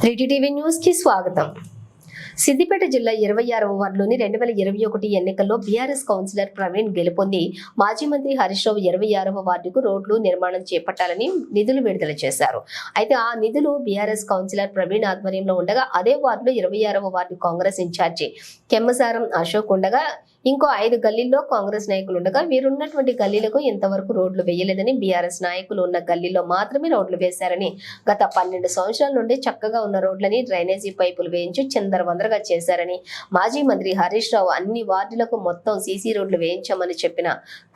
త్రీటీ TV news కి స్వాగతం సిద్దిపేట జిల్లా ఇరవై ఆరవ వార్డులోని రెండు వేల ఇరవై ఒకటి ఎన్నికల్లో బీఆర్ఎస్ కౌన్సిలర్ ప్రవీణ్ గెలుపొంది. మాజీ మంత్రి హరీష్ రావు ఇరవై ఆరవ వార్డుకు రోడ్లు నిర్మాణం చేపట్టాలని నిధులు విడుదల చేశారు. అయితే ఆ నిధులు బీఆర్ఎస్ కౌన్సిలర్ ప్రవీణ్ ఆధ్వర్యంలో ఉండగా అదే వార్డులో ఇరవై ఆరవ వార్డు కాంగ్రెస్ ఇన్ఛార్జి కెమ్మసారం అశోక్ ఉండగా ఇంకో ఐదు గల్లీల్లో కాంగ్రెస్ నాయకులు ఉండగా వీరున్నటువంటి గల్లీలకు ఇంతవరకు రోడ్లు వేయలేదని బీఆర్ఎస్ నాయకులు ఉన్న గల్లీలో మాత్రమే రోడ్లు వేశారని గత పన్నెండు సంవత్సరాల నుండి చక్కగా ఉన్న రోడ్లని డ్రైనేజీ పైపులు వేయించి తొందరగా చేశారని మాజీ మంత్రి హరీష్ రావు అన్ని వార్డులకు మొత్తం సీసీ రోడ్లు వేయించామని చెప్పిన.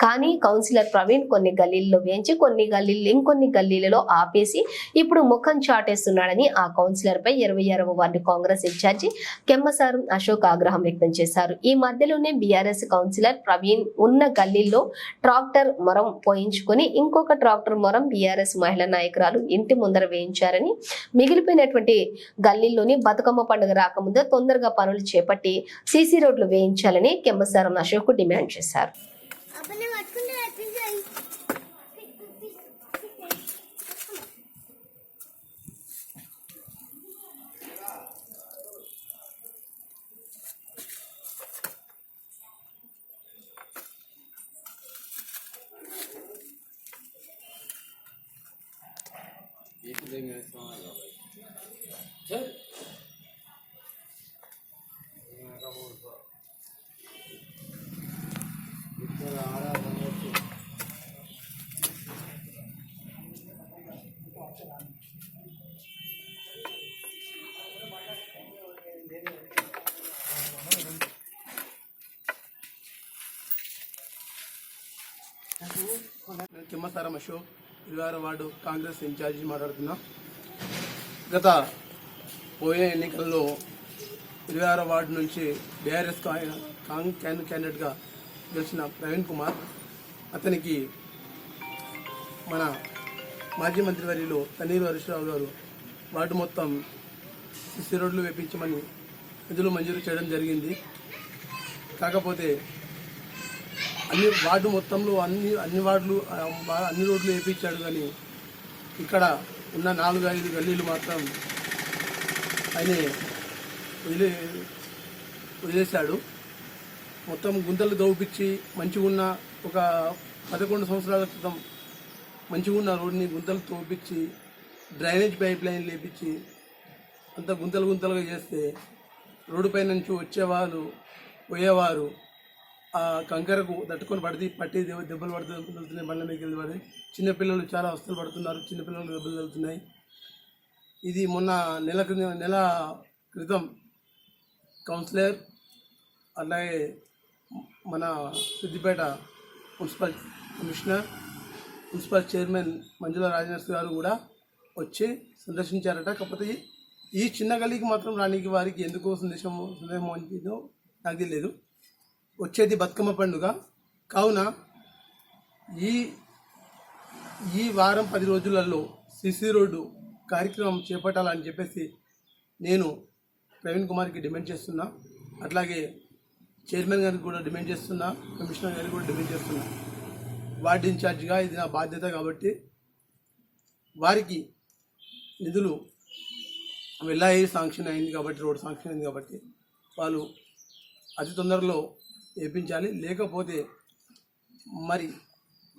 కానీ కౌన్సిలర్ ప్రవీణ్ కొన్ని గల్లీల్లో వేయించి కొన్ని గల్లీలు ఇంకొన్ని గల్లీలలో ఆపేసి ఇప్పుడు ముఖం చాటేస్తున్నాడని ఆ కౌన్సిలర్ పై ఇరవై ఆరవ వార్డు కాంగ్రెస్ ఇన్ఛార్జి కెమ్మసారు అశోక్ ఆగ్రహం వ్యక్తం చేశారు. ఈ మధ్యలోనే బీఆర్ఎస్ కౌన్సిలర్ ప్రవీణ్ ఉన్న గల్లీల్లో ట్రాక్టర్ మొరం పోయించుకొని ఇంకొక ట్రాక్టర్ మొరం బీఆర్ఎస్ మహిళా నాయకురాలు ఇంటి ముందర వేయించారని మిగిలిపోయినటువంటి గల్లీల్లోని బతుకమ్మ పండుగ రాకముందే తొందరగా పనులు చేపట్టి సీసీ రోడ్లు వేయించాలని కెంబసారం అశోక్ డిమాండ్ చేశారు. అప్పుడు పట్టుకుంటే నడిపించాయి నేను కిమ్మసారం అశోక్ ఇరవై వార్డు కాంగ్రెస్ ఇన్ఛార్జి మాట్లాడుతున్నా. గత పోయిన ఎన్నికల్లో ఇరవై ఆరో వార్డు నుంచి బీఆర్ఎస్ కాంగ్ క్యాన్ క్యాండిడేట్గా గెలిచిన ప్రవీణ్ కుమార్ అతనికి మన మాజీ మంత్రివర్యులు తన్నీరు హరీశ్రావు గారు వార్డు మొత్తం సిసి రోడ్లు వేపించమని నిధులు మంజూరు చేయడం జరిగింది. కాకపోతే అన్ని వార్డు మొత్తంలో అన్ని అన్ని వార్డులు అన్ని రోడ్లు వేయించాడు కానీ ఇక్కడ ఉన్న నాలుగు ఐదు గల్లీలు మాత్రం ఆయన వదిలే వదిలేశాడు. మొత్తం గుంతలు దోపించి మంచిగా ఉన్న ఒక పదకొండు సంవత్సరాల క్రితం మంచిగా ఉన్న రోడ్ని గుంతలు తోపించి డ్రైనేజ్ పైప్ లైన్ లేపించి అంత గుంతలు గుంతలుగా చేస్తే రోడ్డుపై నుంచి వచ్చేవారు పోయేవారు ఆ కంకరకు తట్టుకొని పడితే పట్టి దెబ్బ- దెబ్బలు పడుతున్నాయి బండ్ల మీద వెళ్ళి పడి చిన్నపిల్లలు చాలా అవస్థలు పడుతున్నారు చిన్నపిల్లలు దెబ్బలు తగులుతున్నాయి. ఇది మొన్న నెల క్రితం నెల క్రితం కౌన్సిలర్ అలాగే మన Siddipet municipal commissioner municipal chairman Manjula Rajanars గారు కూడా వచ్చి సందర్శించారట. కాకపోతే ఈ- చిన్న గలీకి మాత్రం రానికి వారికి ఎందుకో సందేశం సందేహం అందిందో నాకు తెలియదు. వచ్చేది బతుకమ్మ పండుగ. కావున ఈ ఈ వారం పది రోజులలో సిసి రోడ్డు కార్యక్రమం చేపట్టాలని చెప్పేసి నేను ప్రవీణ్ కుమార్కి డిమాండ్ చేస్తున్నా. అట్లాగే చైర్మన్ గారికి కూడా డిమాండ్ చేస్తున్నా కమిషనర్ గారికి కూడా డిమాండ్ చేస్తున్నా. వార్డు ఇన్ఛార్జ్గా ఇది నా బాధ్యత కాబట్టి వారికి నిధులు వెళ్ళాయి శాంక్షన్ అయింది కాబట్టి రోడ్ శాంక్షన్ అయింది కాబట్టి వాళ్ళు అతి తొందరలో వేయించాలి లేకపోతే మరి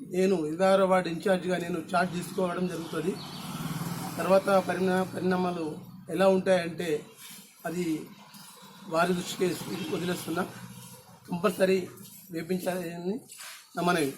నేను ఇరవై ఆరో వార్డు నేను చార్జ్ తీసుకోవడం జరుగుతుంది. తర్వాత పరిణా పరిణామాలు ఎలా ఉంటాయంటే అది వారి దృష్టికి వదిలేస్తున్నా. కంపల్సరీ వేపించాలని నా మనవి.